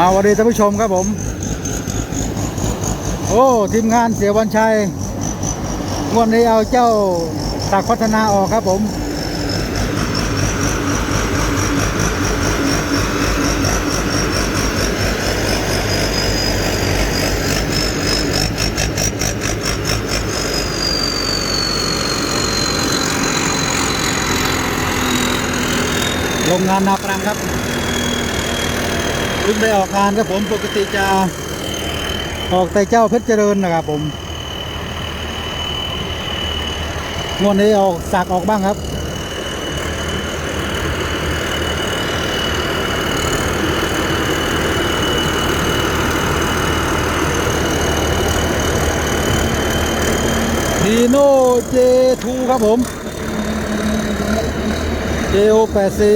เอาสวัสดีท่านผู้ชมครับผม โอ้ทีมงานเสียวันชัยงวดนี้เอาเจ้าตักพัฒนาออกครับผมโรงงานนาปรังครับ เพิ่งได้ออกงานครับผมปกติจะออกแต่เจ้าเพชรเจริญนะครับผมงวดนี้ออกสักออกบ้างครับดีโน่เจทูครับผมเจโอแปดซี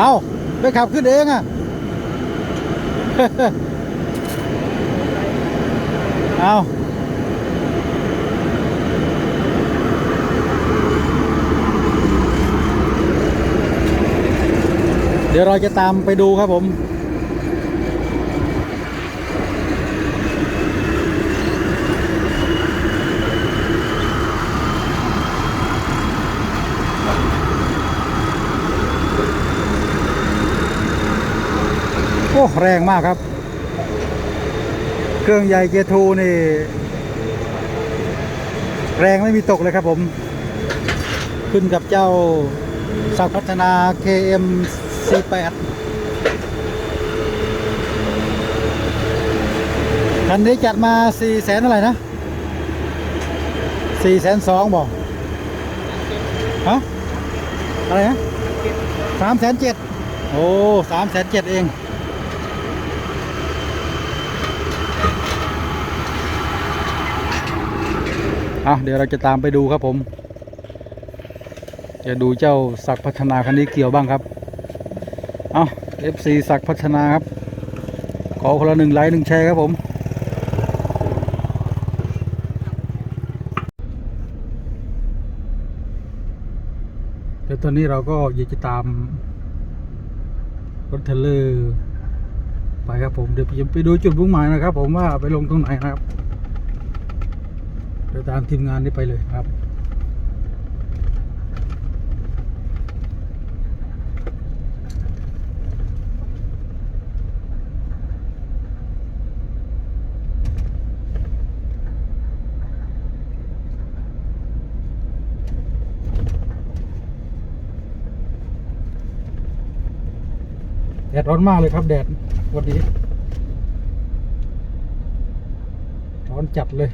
เอา ไปขับขึ้นเองอะเอาเดี๋ยวเราจะตามไปดูครับผม อ้แรงมากครับ เครื่องใหญ่เจทูนี่ แรงไม่มีตกเลยครับผม ขึ้นกับเจ้าสักพัฒนา KM 48คันนี้จัดมา4แสนอะไรนะ4แสนสองบอกฮะอะไรนะ3แสนเจ็ดโอ้3แสนเจ็ดเอง อะเดี๋ยวเราจะตามไปดูครับผม จะดูเจ้าศักพัฒนาคันนี้เกี่ยวบ้างครับ เอา FC ศักพัฒนาครับ ขอคนละหนึ่งไลค์หนึ่งแชร์ครับผมเดี๋ยวตอนนี้เราก็อยากจะตามรถเทเลอร์ไปครับผมเดี๋ยวไปดูจุดมุ่งหมายนะครับ ผมว่าไปลงตรงไหนนะครับ เดี๋ยวตามทีมงานนี้ไปเลยครับ แดดร้อนมากเลยครับ แดดวันนี้ร้อนจัดเลย